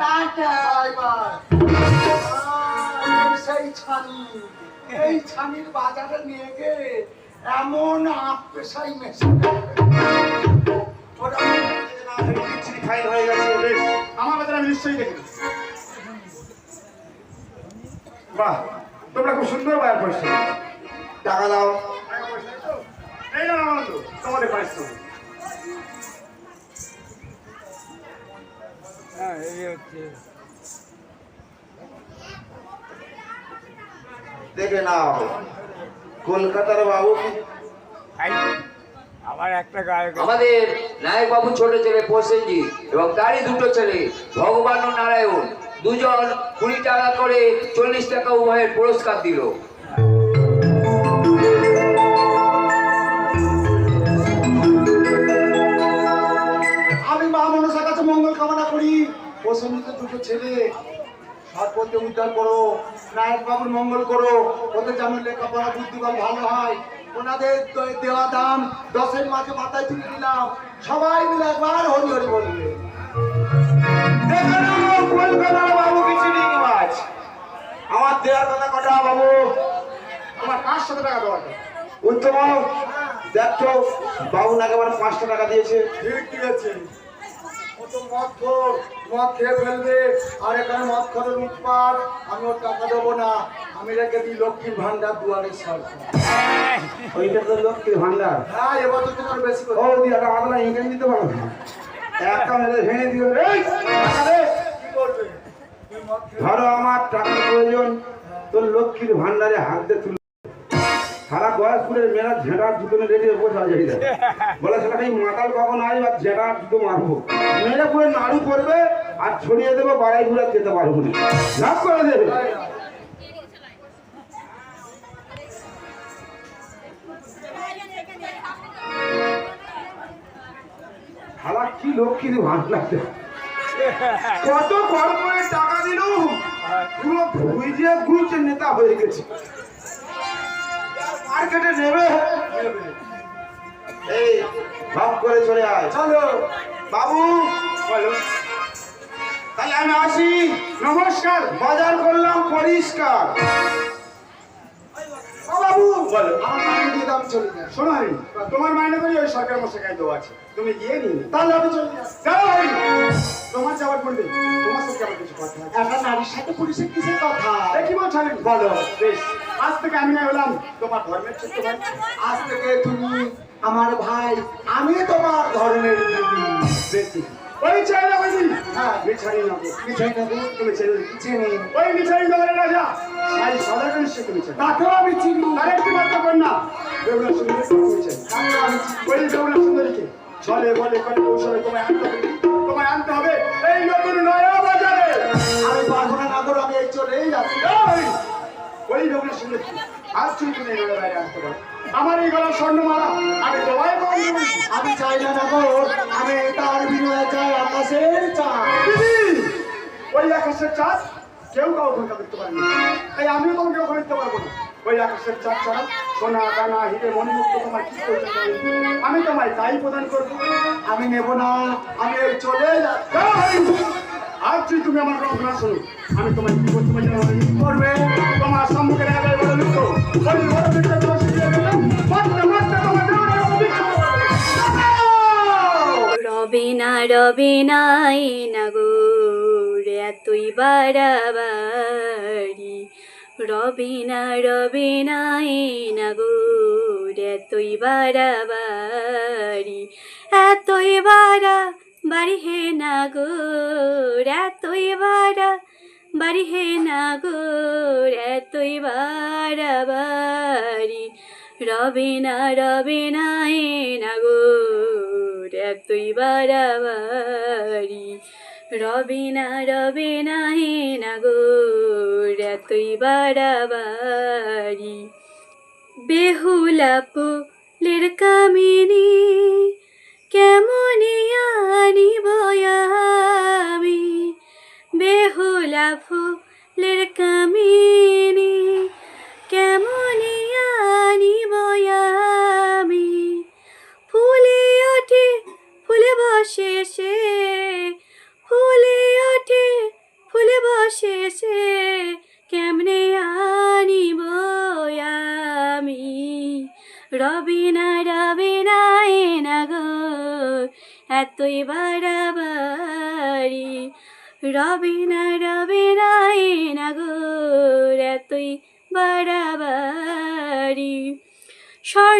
Tata. সেই ছানি এই ছানির বাজারে নিয়ে এমন মেশে হয়ে আমার আমি নিশ্চয়ই দেখে বাহ তোমরা খুব সুন্দর বায়ার পয়সা টাকা দাও। এই না তোমাদের পারিশ্রমিক হ্যাঁ এই হচ্ছে। দেখে নাও। কলকাতার বাবু আবার একটা গায়ক আমাদের নায়ক বাবু ছোট ছেলে এবং তারই দুটো ছেলে ভগবান ও নারায়ণ। দুজন কুড়ি টাকা করে চল্লিশ টাকা উভয়ের পুরস্কার দিল। প্রসন্নিত দুটো ছেলে। সর্বতে উদ্ধার করো নায়ক বাবুর মঙ্গল করো, ওদের যেন লেখাপড়া বুদ্ধিবল ভালো হয়, ওনাদের দেওয়া দাম দশের মাঝে মাথায় তুলে দিলাম সবাই মিলে একবার হরি হরি বলবে। বাবু বিচ্ছিরি মাছ আমার কটা, বাবু? আমার পাঁচশো টাকা দেওয়ার উত্তম বাবু পাঁচশো টাকা দিয়েছে। ঠিক আছে। ও মদ খোর? মদ খেয়ে ফেলবে। আর এখানে মদ খোরের উৎপাদ আমি ওর টাকা দেবো না। আমি রেখে দিই লক্ষ্মীর ভান্ডার দুয়ারের সরকার ওইটা তো লক্ষ্মীর ভান্ডার হ্যাঁ এবছর থেকে আরও বেশি করে। ও দিয়ে একটা আদলা এখানে দিতে পারো না। একটা মেরে ভেঙে দিও। ধরো আমার টাকার প্রয়োজন তোর লক্ষ্মীর ভান্ডারে হাত দিয়ে তুলে সারা বয়সপুরের মেয়েরা ঝেঁটার জুতনে রেডি বসে আছে বলে সেটা এই মাতাল কখন আসবে আর ঝেঁটার জুতো মারবো? মেয়েরা পুরো নাড়ু করবে আর ছড়িয়ে দেবো বাড়াই ঘুরে যেতে পারব না। করে দেবে? কত কম করে টাকা দিল পুরো ভুইজিয়া গুইছে নেতা হয়ে গেছে। মার্কেটে নেবে? এই ভাব করে চলে আয়। চলো। বাবু বলো। তাহলে আমি আসি। নমস্কার বাজার করলাম পরিষ্কার। বাবু বলো। আমার মাইনে দিয়ে দাম চলে যায় শোনো হরি তোমার মাইনে করি ওই সরকার মশাই দেওয়া আছে। তুমি গিয়ে নিয়ে নিও। তাহলে আমি চলে যাও তোমার যাওয়ার পড়বে তোমার সাথে আমার কিছু কথা একটা নারীর সাথে পুলিশের কিসের কথা? এ কি বলছো বলো বেশ। আজ থেকে আমি না হলাম তোমার ধর্মের ছোট ভাই। আজ থেকে তুমি আমার ভাই আমি তোমার ধর্মের বেশি। ওই হ্যাঁ। নেব তুমি চিনি ওই নগরের রাজা। তাকেও আমি চিনি। তার একটি মাত্র কন্যা বেগুলা সুন্দরী তুমি ছেড়ে আমি চিনি। ওই বেগুলা সুন্দরীকে চলে বলে করে কৌশলে তোমায় আনতে হবে। তোমায় আনতে হবে। এই নতুন নয়া বাজারে। আমি পারব না না করো আমি চলেই যাচ্ছি। ওই বেগুলা সুন্দরী আজ তুমি তুমি নয়া বাইরে আনতে পারো। আমার এই গলার স্বর্ণমালা, আমি তোমায় কম আমি চাই না গো আমি তার বিনিময়ে চাই আকাশের চাই দিদি, ওই আকাশের চাঁদ কেউ কাউকে ওখানটা দেখতে পারে না তাই আমিও তোমাকে ওখানে দেখতে পারব না। ওই আকাশের চাঁদ ছাড়া সোনা, দানা, হিরে, মণিমুক্ত তোমার কি করতে পারি আমি তোমায় তাই প্রদান করব। আমি নেব না, আমি চলে যাচ্ছি। আজ যদি তুমি আমার কথা শোনো। আমি তোমায় কি করতে পারি করবে? গেলাম মাত্র মাত্র তোমার দেওয়া অভিজ্ঞতা রবিনা রবিনা না রবিনা না গো এতই বাড়াবাড়ি বাড়া বাড়ি হে না গো এতই বাড়া বাড়ি হে না গো, এতই বাড়াবাড়ি রবিনা রবিনা না হে না গো, এতই বাড়াবাড়ি রবিনা রবিনা না হে না গো, এতই বাড়াবাড়ি বেহুলা ফুলের কামিনী, কেমন আনিব বেহুলা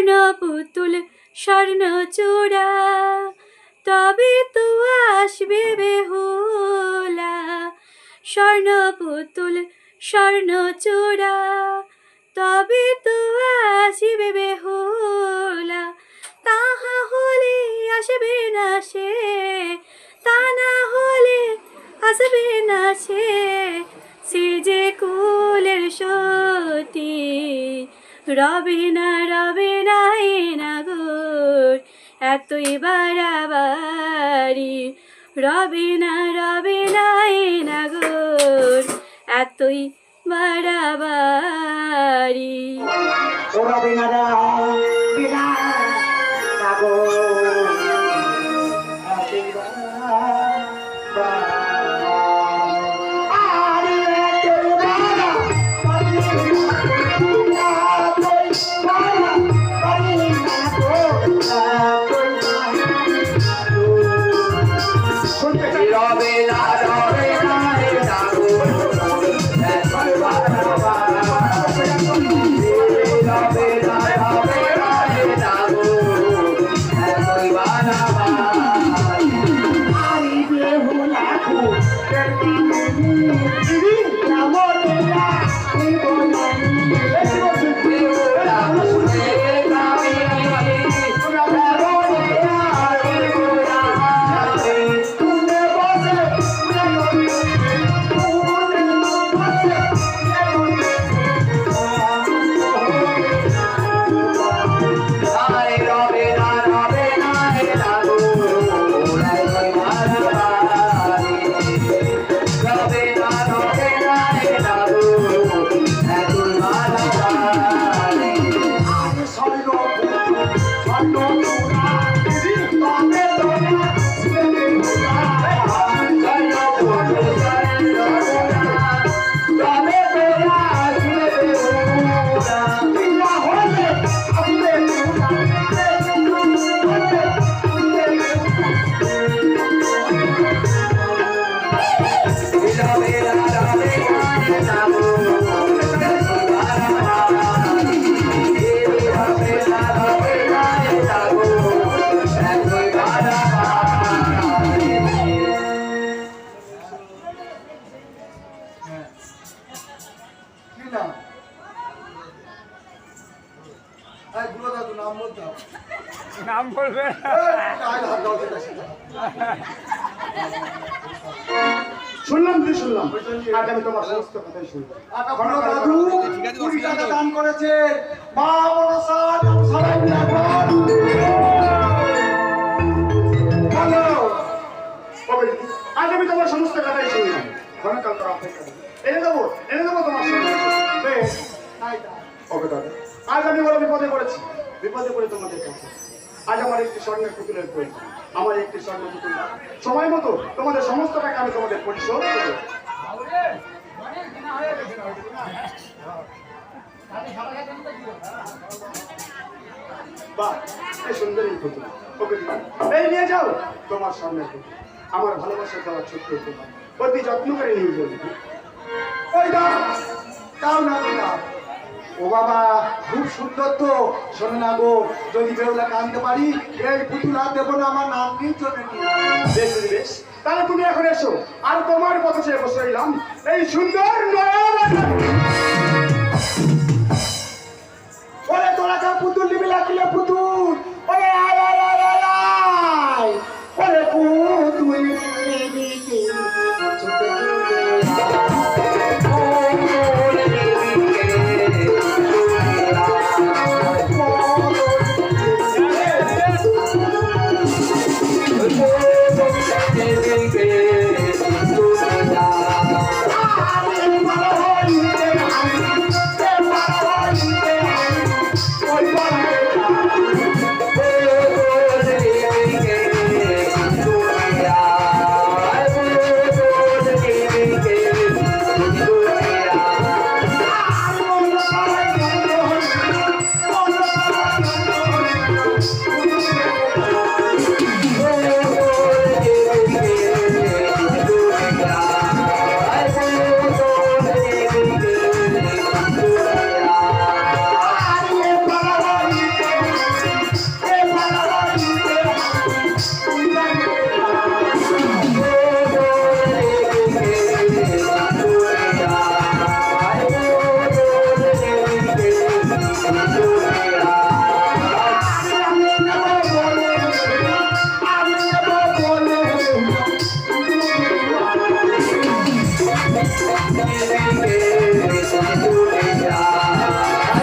স্বর্ণ পুতুল, স্বর্ণ চূড়া। তবে তো আসবে বেহুলা। স্বর্ণ পুতুল, স্বর্ণ চূড়া। তবে তো আসবে বেহুলা। তাহা হলে আসবে না সে। তা না হলে আসবে না সে। সে যে কুলের সতী। রবে না রবে না না গোর, এতই বাড়াবাড়ি। রবে না রবে না না গোর, এতই বাড়াবাড়ি। ওরা বিনারা বিনা নাগো রবে करती কি এই বুড়ো দাদু নাম বলতে নাম বলবে। শুনলাম কি শুনলাম। আজ আমি তোমার সমস্ত কথাই শুনব বুড়ো দাদু কুড়ি টাকা দান করেছে মা মনসা সবাই মিলে একবার। হ্যালো। কবে আজ আমি তোমার সমস্ত কথাই শুনলাম। তোর অপেক্ষা এনে দেবো এনে দেবো তোমার সঙ্গে। বেশ তাই। ওকে দাদা। আজ আমি বড় বিপদে পড়েছি। বিপদে পড়ে তোমাদের কাছে। আজ আমার একটি স্বর্ণের পুতুলের প্রয়োজন। আমার একটি স্বর্ণ পুতুল। সময় মতো তোমাদের সমস্ত টাকা আমি তোমাদের পরিশোধ করব বাহ ওকে নিয়ে যাও তোমার পুতুল। আমার ভালোবাসা দেওয়ার ছোট্ট অতি যত্ন করে নিয়ে যাবে ওই দাও। না ও বাবা, খুব সুন্দর তো। শোনো না গো, যদি বেউলাকে আনতে পারি, এই পুতুল আর দেবো না, আমার নাম নিয়ে যাব। বেশ বেশ তাহলে তুমি এখন এসো, আর তোমার কথা চেয়ে বসে রইলাম। এই সুন্দর ওরে, তোরা পুতুল নিবি লাগলে পুতুল।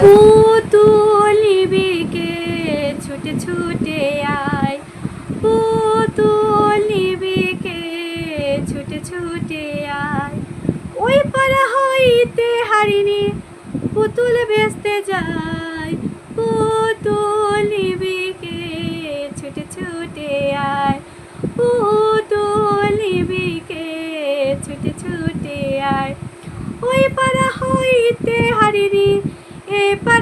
পুতুলি বিকে ছুটে ছুটে আয়। পুতুলি বিকে ছুটে ছুটে আয়। ওই পাড়া হইতে হারিনি, পুতুল বেচতে যায়। পুতুল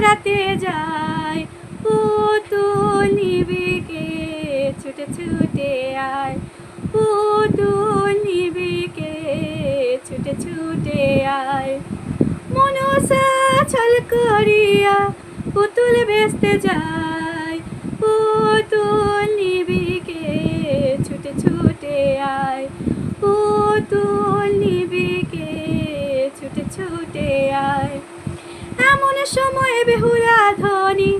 এ পাড়াতে যায় পুতুল নিবিকে ছুটে ছুটে আয়। পুতুল নিবিকে ছুটে ছুটে আয়। মনসা ছল করিয়া পুতুল বেচতে যায়। পুতুল নিবিকে ছুটে ছুটে আয়। পুতুল নিবিকে ছুটে ছুটে আয়। এমন সময় বেহুরা ধনী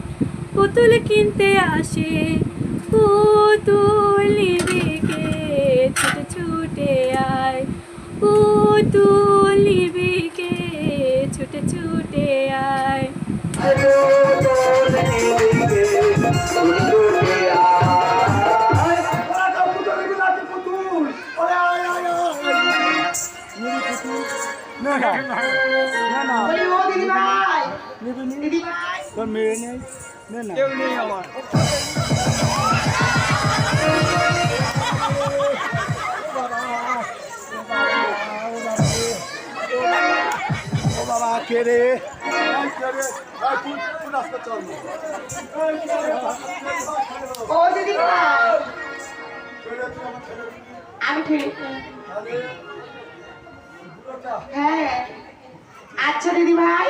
পুতুল কিনতে আসে। পুতুল নিবিকে ছুটে ছুটে আয়। পুতুল নিবিকে ছুটে ছুটে আয়। কেউ নেই আমার। বাবা, কে রে? আমি হ্যাঁ। আচ্ছা দিদি ভাই।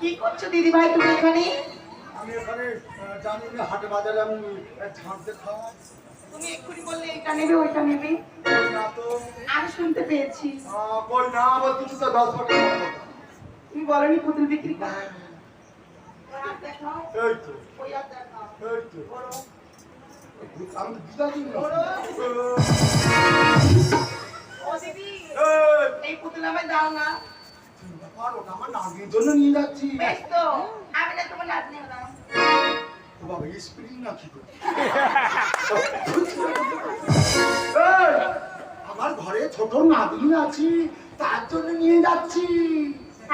কি করছ দিদি ভাই তুমি এখানে? আমি এখানে জানি না হাটে বাজারে আমি ঝাঁটতে তুমি এক্ষুনি বললে এটা নেবে ওইটা নেবে। না তো। আমি শুনতে পেয়েছি। কই না বল কিছু তো দশ টাকা তুমি বলনি পুতুল বিক্রি করো? এই তো। এই তো। আমি ও দিদি এই, এই পুতুল আমায় দাও না আমার জন্য নিয়ে যাচ্ছি বেশ তো আমি না তোমার নাতনি হলাম ও বাবা স্প্রিং না কি করে? আমার ঘরে ছোট নাতনি আছি তার জন্য নিয়ে যাচ্ছি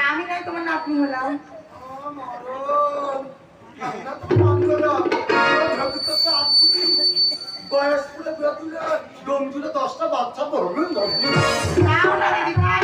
আমি নয় তোমার নাতনি হলাম মরণ। আমি না তোমার নাতনি হলাম। তো। বয়স পুরো বেতুলে দম জুড়ে দশটা বাচ্চা পড়বে পুতুল দাও এ দিদি ভাই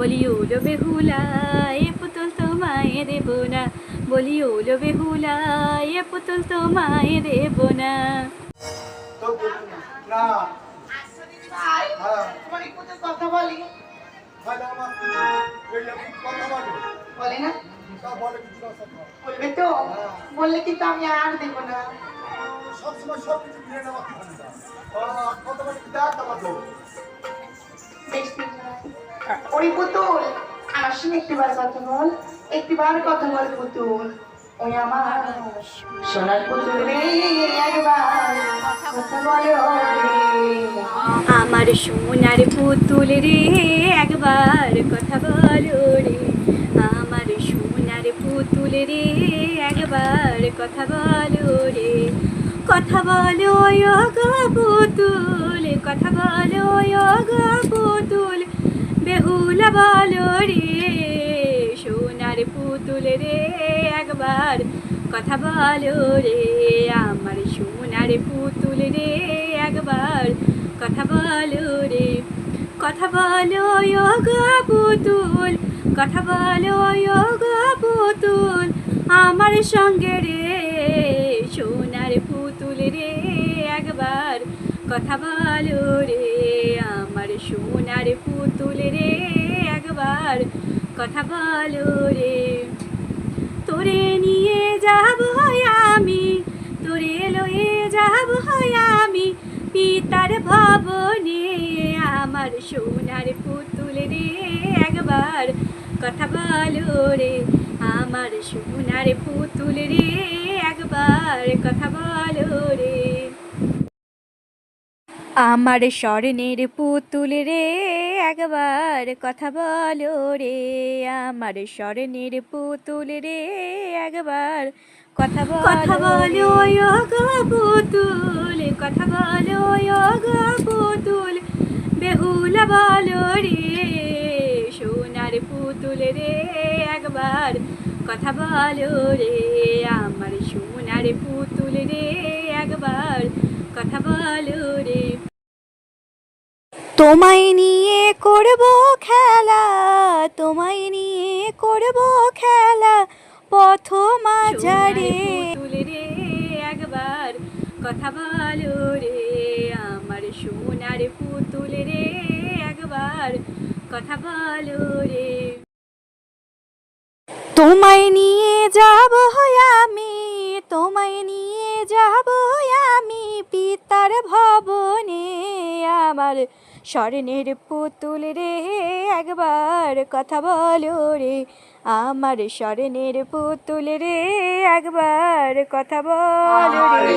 বলি ওলো বেহুলা এ পুতুল তো মায়ে দেব না বলি ওলো বেহুলা এ পুতুল তো মায়ে দেব না তো বলল না। না আচ্ছা দিদি ভাই হ্যাঁ। কথা বলি বলে না তা? বলে কিছু না সব বলবে তো বললে কিন্তু আমি আর দেবো না। সবসময় সব কিছু নেওয়া কত বলে দেখ আমার বেশ দিদি ভাই। ওই পুতুল। আমার সঙ্গে একটিবার কথা বল, একটিবার কথা বল পুতুল। ওই আমার সোনার পুতুল রে, একবার কথা বলো রে। আমার সোনার পুতুল রে, একবার কথা বলো রে। আমার সোনার পুতুল রে, একবার কথা বলো রে। কথা বলো পুতুল, কথা বলো পুতুল। বেহুলা বলো রে, সোনার পুতুল রে, একবার কথা বলো রে। আমার সোনার পুতুল রে, একবার কথা বলো রে। কথা বলো ও গো পুতুল, কথা বলো ও গো পুতুল, আমার সঙ্গে রে। সোনার পুতুল রে, একবার কথা বলো রে আমার সোনার পুতুল রে, একবার কথা বলো রে তোরে নিয়ে যাব আমি, তোরে লয়ে যাব আমি, পিতার ভবনে। আমার সোনার পুতুল রে, একবার কথা বলো রে আমার সোনার পুতুল রে, একবার কথা বলো রে আমার স্বর্ণের পুতুল রে, একবার কথা বলো রে। আমার স্বর্ণের পুতুল রে, একবার কথা বলো। কথা বলো পুতুল, কথা বলো গো পুতুল। বেহুলা বলো রে, সোনার পুতুল রে, একবার কথা বলো রে। আমার সোনার পুতুল রে, একবার কথা বলো রে। তোমায় নিয়ে করব খেলা তোমায় নিয়ে করব খেলা। পথ মাঝারে রে একবার কথা বলো রে। আমার সোনার পুতুল রে একবার কথা বলো রে। তোমায় নিয়ে যাব আমি তোমায় নিয়ে যাব আমি পিতার ভবনে। আমার স্বর্ণের পুতুল রে একবার কথা বলো রে। আমার স্বর্ণের পুতুল রে একবার কথা বলো রে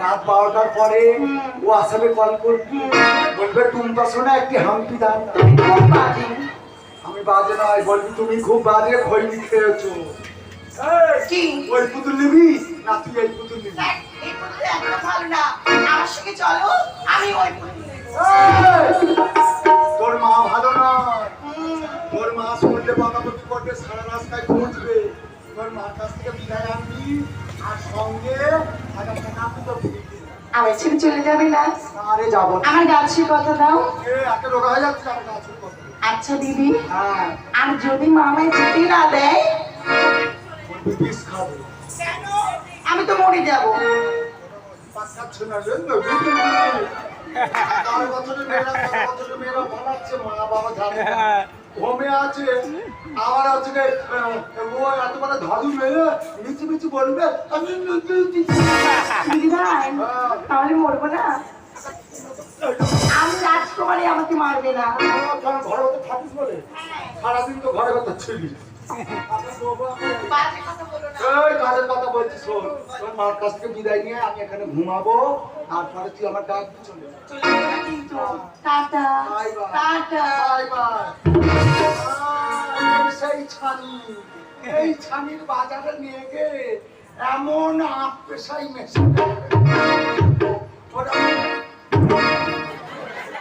রাত বারোটার পরে ও আসামে কল করবি বলবে টুমটা শোনা একটি হাম্পি দান। আমি বাজে নয় বলবি তুমি খুব বাজে খৈনি খেয়েছো এই, ওই পুতুল নিবি? না তুই এই পুতুল নিবি। দেখ, এই পুতুল না। আমার সঙ্গে চলো আমি ওই পুতুল তোর মা ভালো নয়। তোর মা শুনলে বকাবকি করবে সারা রাস্তায় খুঁজবে তোর মার কাছ থেকে বিদায় আনবি। আমি আমার ছেড়ে চলে যাবে না। আমার গাছের কথা দাও। এ, একটা রোগা হয়ে যাচ্ছে আমার গাছের কথা। আচ্ছা দিদি। হ্যাঁ। আর যদি মামায় যেতে না দেয়? আমি তো মরে যাব। মা বাবা। ঘুমে আছে। যে, আহ, ও এত বড় ধাদু মেয়ে মিচি মিচি বলবে আমি। তাহলে মরবো না? আমি রাজকুমারী আমাকে মারবে না। কারণ ঘরে হতে থাকিস বলে। সারাদিন তো ঘরে ছিলি। কথা বলো কাজের কথা বলছিস মার কাছ থেকে বিদায় নিয়ে আমি এখানে ঘুমাবো তারপরে তুই আমার ডাক চলে টাটা। Tata bye bye. আহ, সেই ছানি এই ছানির বাজারে নিয়ে গে এমন আপ পেশাই মেশে ওরা